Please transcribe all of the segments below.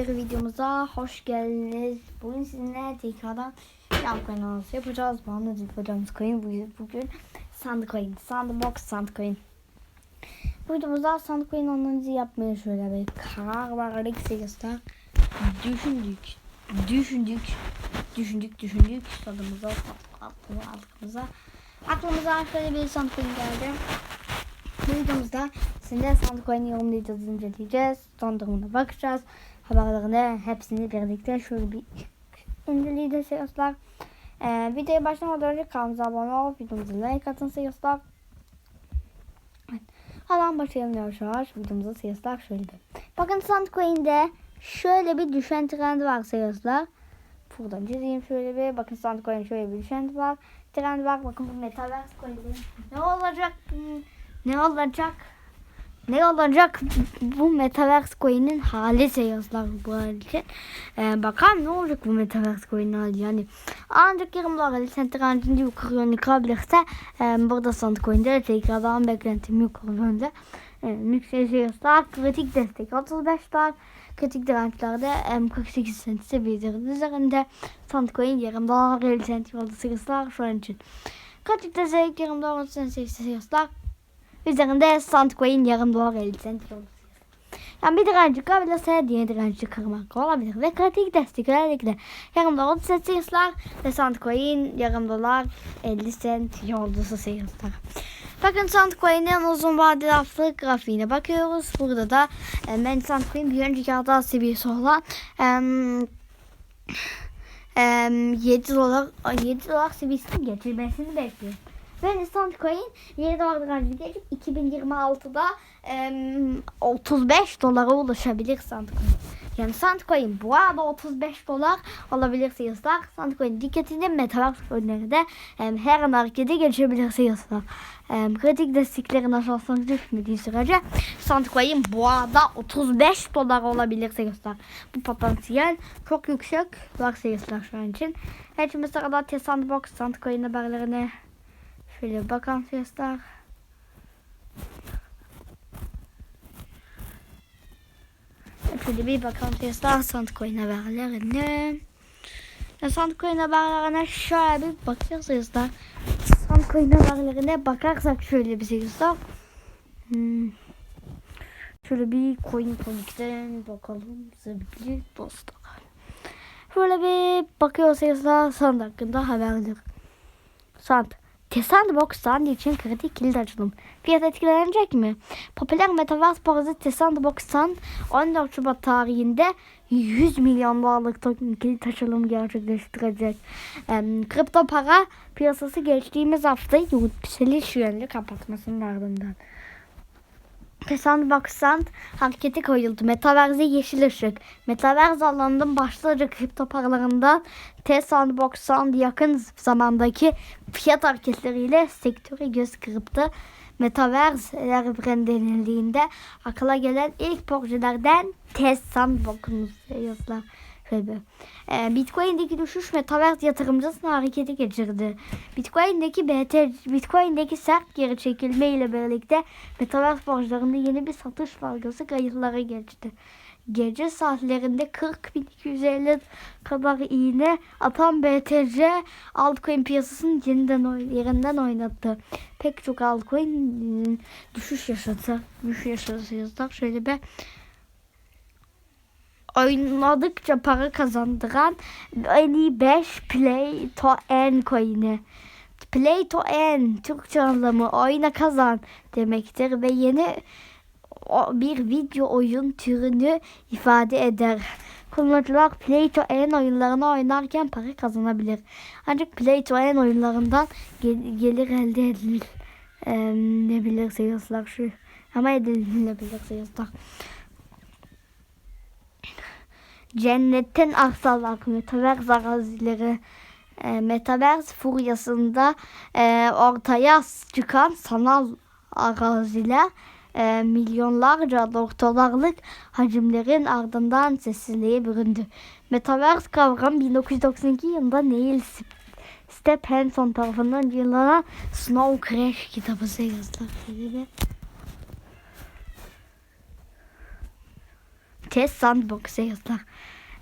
Bir videomuza hoş geldiniz. Bugün sizinle tekrardan yan anonsu yapacağız. Bu anda yapacağımız coin bugün, bugün Sandcoin, Sandbox Sandcoin. Bu videomuzda Sandcoin analizi yapmaya şöyle bir karar verdik arkadaşlar. Düşündük, düşündük, düşündük, düşündük. Tadımıza, aklımıza, aklımıza. Aklımıza şöyle bir Sandcoin geldi. Bu videomuzda sizinle Sandcoin'i yorumlayacağız, inceleyeceğiz. Son durumuna bakacağız. Haberlerini hepsini birlikte şöyle bir inceleyeceğiz arkadaşlar. Ee, videoya başlamadan önce kanalımıza abone olup videomuza like atın. Evet. Hemen başlayalım yavaş yavaş videomuza arkadaşlar şöyle bir. Bakın Sandcoin'de şöyle bir düşen trend var arkadaşlar. Buradan çizeyim şöyle bir. Bakın Sandcoin şöyle bir düşen var. Trend var. Bakın bu Metaverse coin'de ne olacak? Hmm, Ne olacak? Ne olacak bu Metaverse coin'in hali sayıyorlar bu hal için. Ee, bakalım ne olacak bu Metaverse coin'in hali yani. Ancak yarımlar sen trendini yukarı yıkabilirse e, burada Sandcoin'de tekrardan beklentim yukarı yönde. E, yükseliyorlar. Kritik destek 35 bar. Kritik dirençlerde e, 48 cent seviyelerinin üzerinde. Sandcoin yarım dolar 50 cent yolda sayıslar şu an için. Kritik destek yarım dolar 30 cent Üzerinde Sandcoin yarım dolar 50 cent yolda yani bir direnci kırabilirse diğer direnci kırmak olabilir. Ve kritik destek özellikle yarım dolar 30 cent sayıslar ve Sandcoin yarım dolar 50 cent yolcusu sayıslar. Bakın Sandcoin'in uzun vadeli haftalık grafiğine bakıyoruz. Burada da e, ben Sandcoin bir önceki hata seviyesi olan e, e, 7 dolar 7 dolar seviyesini geçirmesini bekliyorum. Ve Sandcoin 7 dolar direnci geçip 2026'da e, 35 dolara ulaşabilir Sandcoin. Yani Sandcoin bu arada 35 dolar olabilir sayıslar. Sandcoin dikkatinde Metaverse coinleri de e, her an harekete geçebilir sayıslar. E, kritik desteklerin aşağısına düşmediği sürece Sandcoin bu arada 35 dolar olabilir sayıslar. Bu potansiyel çok yüksek var sayıslar şu an için. Evet şimdi sırada T-Sandbox Sandcoin haberlerine şöyle bakalım sayıslar. Şöyle bir bakalım Tesla Sandcoin haberlerine. Sandcoin haberlerine şöyle bir bakacağız Tesla. Sandcoin haberlerine bakarsak şöyle bir sayıslar. Hmm. Şöyle bir coin polikten bakalım sevgili dostlar. Şöyle bir bakıyoruz sayıslar Sand hakkında haberler. Sand. T-Sandbox Sand için kritik kilit açılım. Fiyat etkilenecek mi? Popüler Metaverse parazit T-Sandbox Sand 14 Şubat tarihinde 100 milyon dolarlık token kilit açılım gerçekleştirecek. Ee, kripto para piyasası geçtiğimiz hafta yükseliş yönlü kapatmasının ardından. Sandbox Sand hareketi koyuldu. Metaverse yeşil ışık. Metaverse alanının başlıca kripto paralarından T-Sandbox Sand yakın zamandaki fiyat hareketleriyle sektörü göz kırptı. Metaverse denildiğinde akla gelen ilk projelerden T-Sandbox'un yazılar. Şöyle. Ee, Bitcoin'deki düşüş Metaverse yatırımcısını harekete geçirdi. Bitcoin'deki BT, Bitcoin'deki sert geri çekilme ile birlikte Metaverse borçlarında yeni bir satış dalgası kayıtlara geçti. Gece saatlerinde 40.250 kadar iğne atan BTC altcoin piyasasını yeniden yerinden oynattı. Pek çok altcoin ıı, düşüş yaşadı. Düşüş yaşadı. Şöyle bir oynadıkça para kazandıran en iyi 5 Play to Earn coin'i. Play to Earn Türkçe anlamı oyna kazan demektir ve yeni bir video oyun türünü ifade eder. Kullanıcılar Play to Earn oyunlarını oynarken para kazanabilir. Ancak Play to Earn oyunlarından gel- gelir elde edilir. Ee, ne bilir sayıslar şu ama edilebilir sayıslar. Cennetin arsalar Metaverse arazileri e, Metaverse furyasında e, ortaya çıkan sanal araziler e, milyonlarca doktorlarlık hacimlerin ardından sessizliğe büründü. Metaverse kavramı 1992 yılında Neil Stephenson tarafından yayınlanan Snow Crash kitabı yazıldı. Test Sandbox yazılar.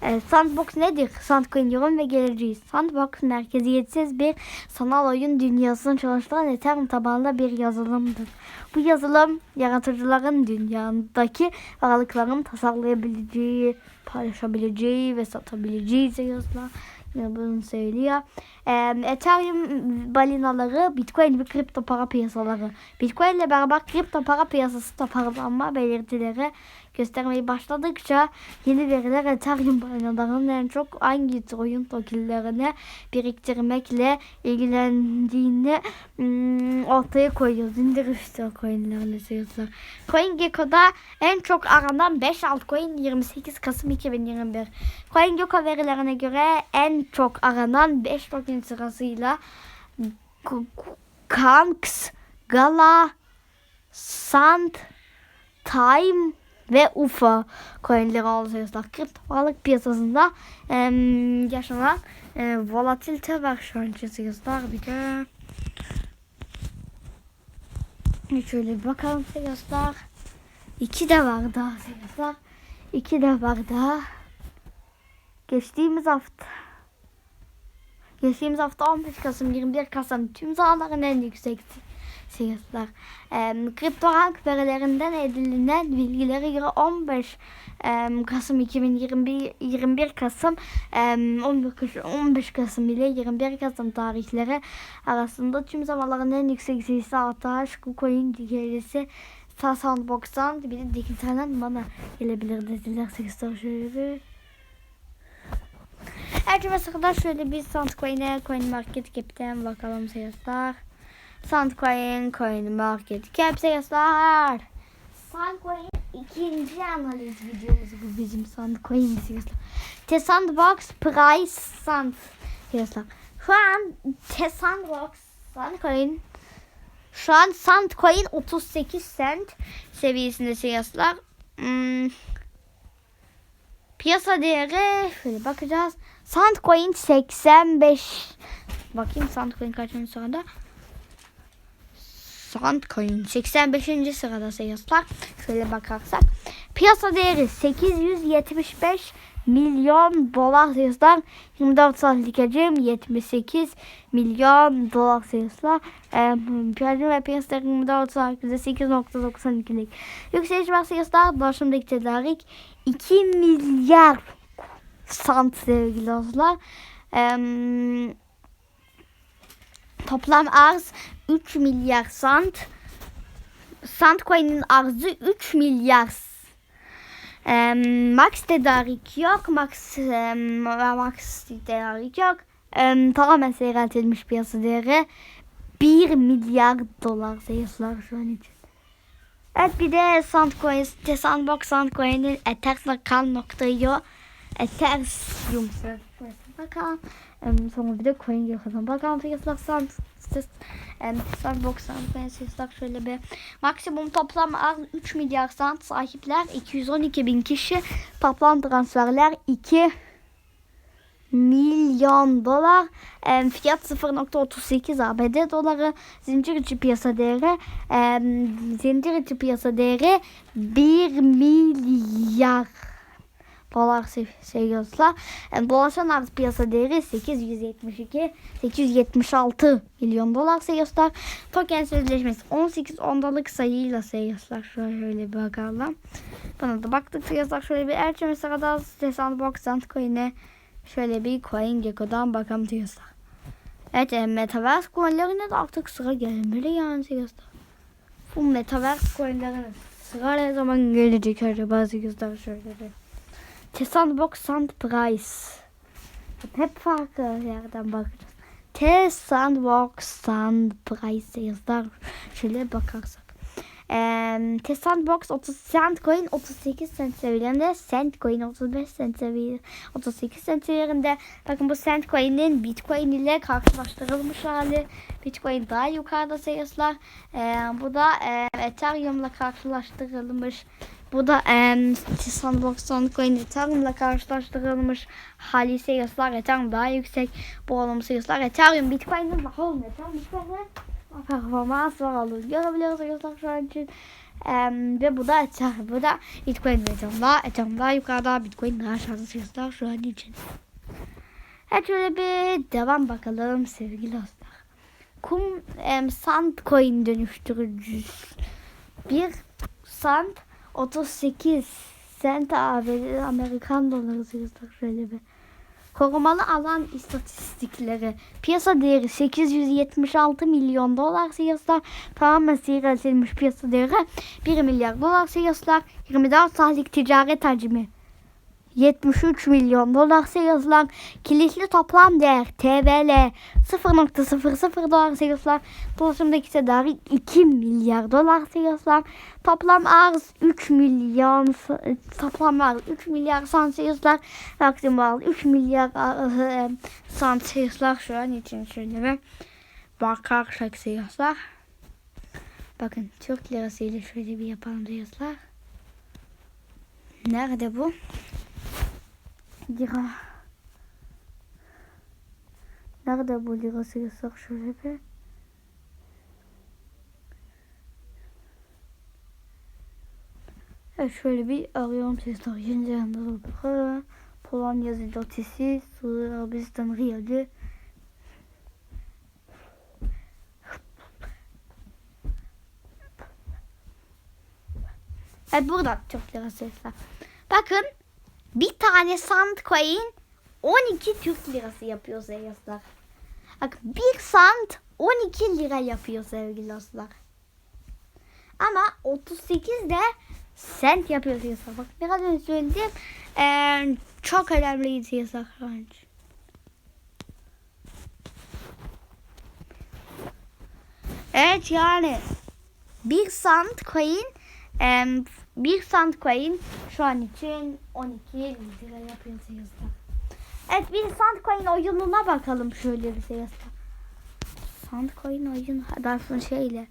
E, Sandbox nedir? Sandcoin ve geleceği. Sandbox merkeziyetsiz bir sanal oyun dünyasını çalıştıran Ethereum tabanlı bir yazılımdır. Bu yazılım yaratıcıların dünyadaki varlıkların tasarlayabileceği, paylaşabileceği ve satabileceği yazılar. Yine bunu söylüyor. Ee, Ethereum balinaları Bitcoin ve kripto para piyasaları. Bitcoin ile beraber kripto para piyasası da paralanma belirtileri göstermeyi başladıkça yeni veriler Ethereum balinalarının en çok hangi oyun tokenlerini biriktirmekle ilgilendiğini hmm, ortaya koyuyoruz. İndir işte coinlerle sayıyorlar. CoinGecko'da en çok aranan 5 altcoin 28 Kasım 2021. CoinGecko verilerine göre en çok aranan 5 token sırasıyla Kanks, Gala, Sand, Time ve UFA coinleri alıyorlar. Kripto paralık piyasasında em, yaşanan e, volatilite var şu an yazıyorlar. Bir de şöyle bir bakalım yazıyorlar. İki de var daha yazıyorlar. İki de var daha. Geçtiğimiz hafta Geçtiğimiz hafta 15 Kasım 21 Kasım tüm zamanların en yüksek siyaslar. E, kripto rank verilerinden edinilen bilgilere göre 15 e, Kasım 2021 21 Kasım e, 15, 15 Kasım ile 21 Kasım tarihleri arasında tüm zamanların en yüksek sayısı artaş KuCoin gelisi Sandbox'tan bir de dijitalden bana gelebilir dediler. Sesler şöyle Herkese kadar şöyle bir Sandcoin'e Coin Market Cap'ten bakalım sayıslar. Sandcoin, Coin Market Cap sayıslar. Sandcoin ikinci analiz videomuz bu bizim Sandcoin sayıslar. The Sandbox Price Sand sayıslar. Şu an The Sandbox Sandcoin şu an Sandcoin 38 cent seviyesinde sayıslar. Hmm. Piyasa değeri şöyle bakacağız. Sandcoin 85. Bakayım Sandcoin kaçıncı sırada? Sandcoin 85. sırada sayıslar. Şöyle bakarsak. Piyasa değeri 875 milyon dolar sayıslar. 24 saatlik hacim 78 milyon dolar sayıslar. Piyasa ve piyasa değeri 24 saat 8.92'lik. Yükseliş var sayıslar. Başımdaki tedarik 2 milyar sant sevgili dostlar. Ee, toplam arz 3 milyar sant. Sandcoin'in arzı 3 milyar. Ee, max tedarik yok. Max, e, max tedarik yok. Ee, tamamen seyreltilmiş piyasa değeri 1 milyar dolar sayısılar şu an için. Evet bir de Sandcoin, Sandbox Sandcoin'in etersakal.io Ethereum bakalım. Um, sonra bir de coin yakalım. Bakalım fiyatlar sand, Sandbox Sandcoin fiyatlar şöyle bir. Maksimum toplam arz 3 milyar sand sahipler 212 bin kişi. Toplam transferler 2 milyon dolar. E, fiyat 0.38 ABD doları. Zincir içi piyasa değeri e, zincir içi piyasa değeri 1 milyar dolar seviyorsa yani dolaşan arz piyasa değeri 872 876 milyon dolar seviyorlar. Token sözleşmesi 18 ondalık sayıyla seviyorlar. Şöyle bir bakalım. Bana da baktık seviyorlar. Şöyle bir erçe mesela da Sandbox Sandcoin'e şöyle bir Coin Gecko'dan bakalım diyorlar. Evet e, Metaverse coinlerine de artık sıra gelmeli yani diyorlar. Bu Metaverse coinlerine sıra ne zaman gelecek acaba diyorlar şöyle bir. The Sandbox Sand Price. Hep farklı yerden bakacağız. The Sandbox Sand Price yazılar. Şöyle bakarsak. Ee, The Sandbox 30 cent coin 38 cent seviyelerinde cent coin 35 cent seviye 38 cent seviyelerinde bakın bu cent coin'in bitcoin ile karşılaştırılmış hali bitcoin daha yukarıda sayıslar ee, bu da e, ethereum ile karşılaştırılmış bu da e, Sandbox Coin Ethereum'la karşılaştırılmış hali sayıslar Ethereum daha yüksek. Bu olumlu sayıslar Ethereum Bitcoin'in daha olmuyor. Ethereum Bitcoin'in performans var olur. Görebiliyoruz sayıslar şu an için. Em, ve bu da Ether. Bu da Bitcoin ve Ethereum'da. Ethereum'da yukarıda Bitcoin daha aşağıda fiyatlar şu an için. Evet şöyle bir devam bakalım sevgili dostlar. Kum em, sand coin dönüştürücüsü. Bir sand 38 sent ABD Amerikan doları bir. Korumalı alan istatistikleri. Piyasa değeri 876 milyon dolar siyaslar. Tamamen seyredilmiş piyasa değeri 1 milyar dolar siyaslar. 24 saatlik ticaret hacmi 73 milyon dolar siyaslar. Kilitli toplam değer TVL 0.00 dolar siyaslar. Dolaşımdaki tedarik 2 milyar dolar siyaslar. Toplam arz 3 milyon toplam arz 3 milyar. Taksim arz 3 milyar e, sant siyaslar şu an için şöyle bakarsak siyaslar. Bakın Türk lirasıyla şöyle bir yapalım siyaslar. Nerede bu? Lira. Nerede bu lira siyaslar şöyle bir. Evet şöyle bir arıyorum sesler. Yeni Zelanda doları. Polonya zlotisi. Suudi Arabistan riyali. Evet burada çok lira sesler. Bakın bir tane sand coin 12 Türk lirası yapıyor sevgili dostlar. Bak bir sand 12 lira yapıyor sevgili dostlar. Ama 38 de sent yapıyor yasak. Bak biraz önce söyledim. Ee, çok önemliydi şey yasak bence. Evet yani bir sand coin 1 Sandcoin şu an için 12 liraya piyasa yazdı. Evet bir Sandcoin oyununa bakalım şöyle bir şey yazdı. Sandcoin oyun Darfun şeyle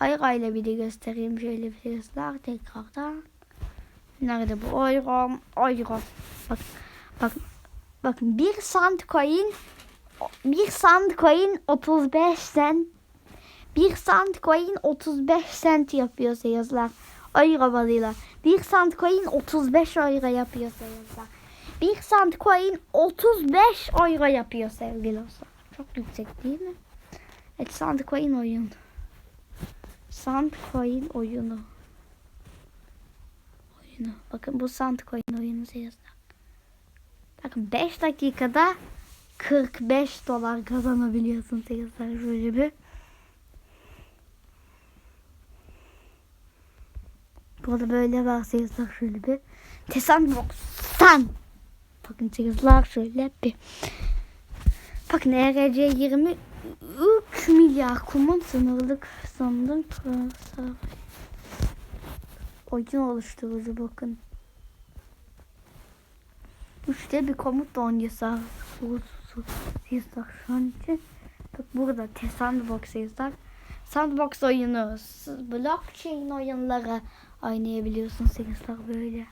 Ayra ile bir de göstereyim şöyle bir şey. Tekrardan. Nerede bu? Ayra. Ayra. Bak. Bak. Bakın bir Sandcoin bir Sandcoin 35 cent bir Sandcoin 35 cent yapıyor yazılar. Euro bazıyla. Bir sant coin 35 euro yapıyor seyirciler. Bir sant coin 35 euro yapıyor sevgili dostlar. Çok yüksek değil mi? Evet sant coin oyun. Sant coin oyunu. Oyunu. Bakın bu sant coin oyunu seyirciler. Bakın 5 dakikada 45 dolar kazanabiliyorsun seyirciler şöyle bir. Burada böyle varsayırsak şöyle bir. Tesan Box'tan. Bakın çizgiler şöyle bir. Bakın ERC 23 milyar kumun sınırlık sandım. Oyun oluşturucu bakın. Üçte bir komut da oynayacak. Yazsak şu an için. Bak burada Sandbox yazsak. Sandbox oyunu, blockchain oyunları oynayabiliyorsun seyirciler böyle.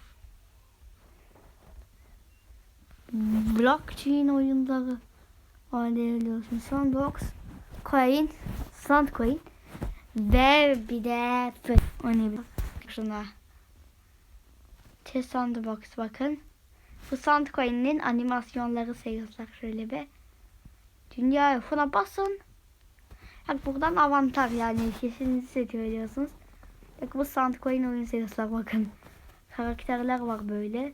Blockchain oyunları oynayabiliyorsun. Sandbox, coin, sandcoin ve bir de oynayabiliyorsun. Şuna. Sandbox bakın. Bu Sandcoin'in animasyonları seyirciler şöyle bir. Dünya F'una basın. Bak buradan avantaj yani kesinlikle seçiyorsunuz. Bak bu Sandcoin oyun serisi bakın. Karakterler var böyle.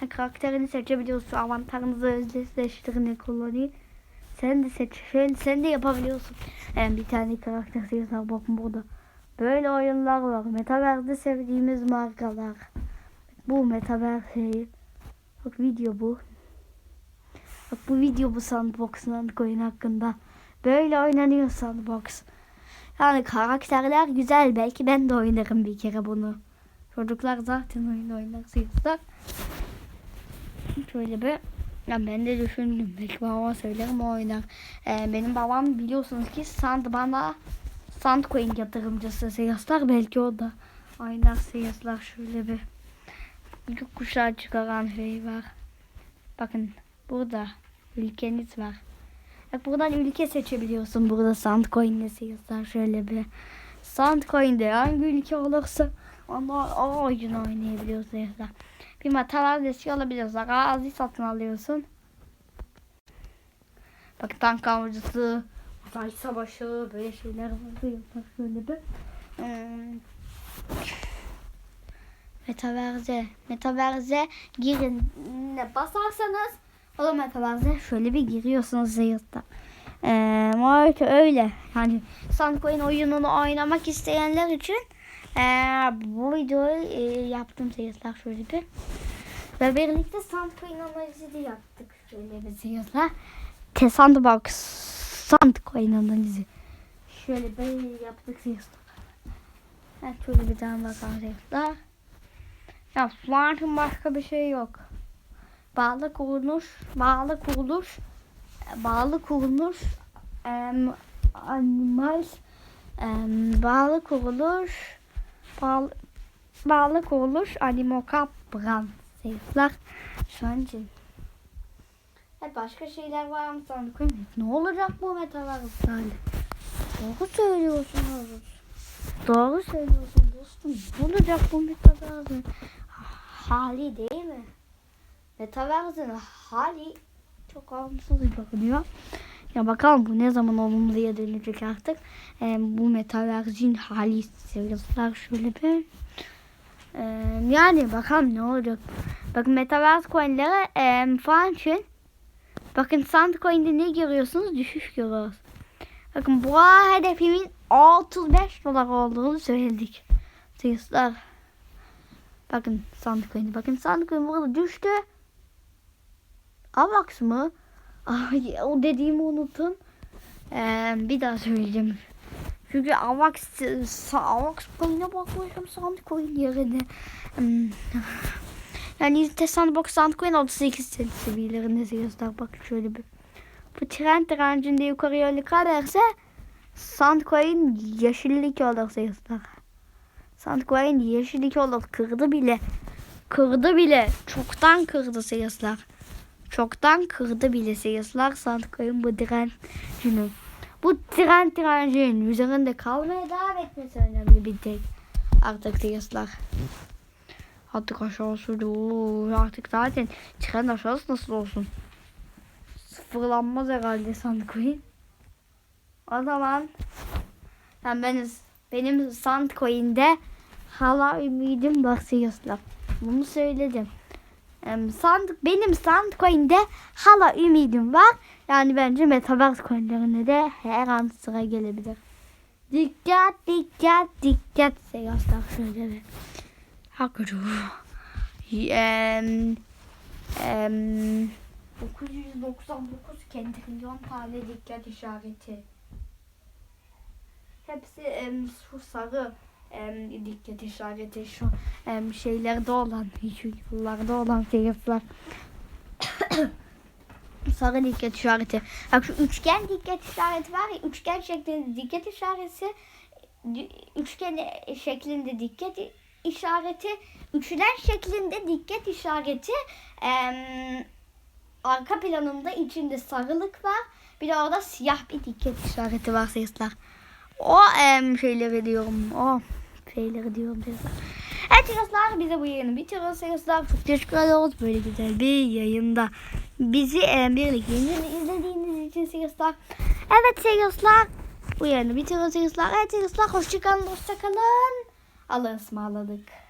Sen karakterini seçebiliyorsun. Avantajınızı özdeşleştirin kullanayım. Sen de seç. Şöyle sen de yapabiliyorsun. Yani bir tane karakter serisi var bakın burada. Böyle oyunlar var. Metaverse'de sevdiğimiz markalar. Bu Metaverse Bak video bu. Bak bu video bu Sandbox'un coin hakkında. Böyle oynanıyor Sandbox. Yani karakterler güzel. Belki ben de oynarım bir kere bunu. Çocuklar zaten oyun oynar sıyırsak. Şöyle bir ya ben de düşündüm. Belki babama söylerim o oynar. Ee, benim babam biliyorsunuz ki Sand bana Sandcoin yatırımcısı siyaslar. Belki o da oynar siyaslar şöyle bir. Bir kuşağı çıkaran şey var. Bakın burada ülkeniz var. Bak buradan ülke seçebiliyorsun. Burada Sandcoin'le siyaslar şöyle bir. Sandcoin'de hangi ülke olursa onlar o oyunu oynayabiliyor seyirciler. Bir metal adresi alabiliyorsun. Arazi satın alıyorsun. Bak tank avcısı, uzay savaşı böyle şeyler var. Bak şöyle bir. Hmm. Metaverse. Metaverse girin. Ne basarsanız o da metaverse şöyle bir giriyorsunuz seyirciler. Ee, öyle. Yani Sandcoin oyununu oynamak isteyenler için ee, bu videoyu ee, yaptım seyirciler şöyle bir. Ve birlikte Sandcoin analizi de yaptık. Şöyle bir seyirciler. Te Sandbox Sandcoin analizi. Şöyle böyle yaptık seyirciler. Evet şöyle bir tane bakalım seyirciler. Ya Smart'ın başka bir şey yok. Bağlı kuruluş, bağlı kuruluş bağlı kuruluş em, animal em, bağlı kuruluş bağlı, bağlı kuruluş animoka brand seyirciler şu an için. Evet, başka şeyler var mı sandık? Ne olacak bu metaverse'lerle? Doğru söylüyorsunuz. Doğru söylüyorsun dostum. Ne olacak bu metaverse'in hali değil mi? Metaverse'in hali çok olumsuz bakılıyor. Ya bakalım bu ne zaman olumluya dönecek artık. Ee, bu metaverse'in hali seviyesler şöyle bir. Ee, yani bakalım ne olacak. Bakın metaverse coinlere e, falan için. Bakın Sandcoin'de ne görüyorsunuz? Düşüş görüyoruz. Bakın bu hedefimin 35 dolar olduğunu söyledik. Seyirciler. Bakın Sandcoin'e. Bakın Sandcoin burada düştü. Avax mı? Ay, o dediğimi unutun. Ee, bir daha söyleyeceğim. Çünkü Avax, Avax coin'e bakmışım Sandcoin yerine. Hmm. Yani işte Sandbox Sandcoin 38 cent seviyelerinde seyirciler. Bakın şöyle bir. Bu trend direncinde yukarı yönlü kalırsa Sandcoin yeşillik olur seyirciler. Sandcoin yeşillik olur. Kırdı bile. Kırdı bile. Çoktan kırdı seyirciler. Çoktan kırdı bile seyirciler Sandcoin bu direncini. Bu trend direncinin üzerinde kalmaya devam etmesi önemli bir tek. Artık seyirciler. Artık aşağısı da artık zaten trend aşağısı nasıl olsun? Sıfırlanmaz herhalde Sandcoin. O zaman yani benim, benim Sandcoin'de hala ümidim var seyirciler. Bunu söyledim. Em, Sand, benim Sandcoin'de hala ümidim var. Yani bence Metaverse coinlerine de her an sıra gelebilir. Dikkat dikkat dikkat seyirciler şöyle bir. Hakikaten. Em, em, 999 kendilyon tane dikkat işareti. Hepsi şu sarı em, dikkat işareti şu em, şeylerde olan, yıllarda olan seyirciler. sarı dikkat işareti. Bak şu üçgen dikkat işareti var ya, üçgen şeklinde dikkat işareti, üçgen şeklinde dikkat işareti, üçgen şeklinde dikkat işareti, em, arka planında içinde sarılık var. Bir de orada siyah bir dikkat işareti var seyirciler. O em, şeyleri diyorum. O şeyleri diyorum seyirciler. Evet seyirciler bize bu yayını bitiriyoruz seyirciler. Çok teşekkür ediyoruz böyle güzel bir yayında. Bizi em, birlikte izlediğiniz için seyirciler. Evet seyirciler. Bu yayını bitiriyoruz seyirciler. Evet seyirciler hoşçakalın hoşçakalın. Allah'a ısmarladık.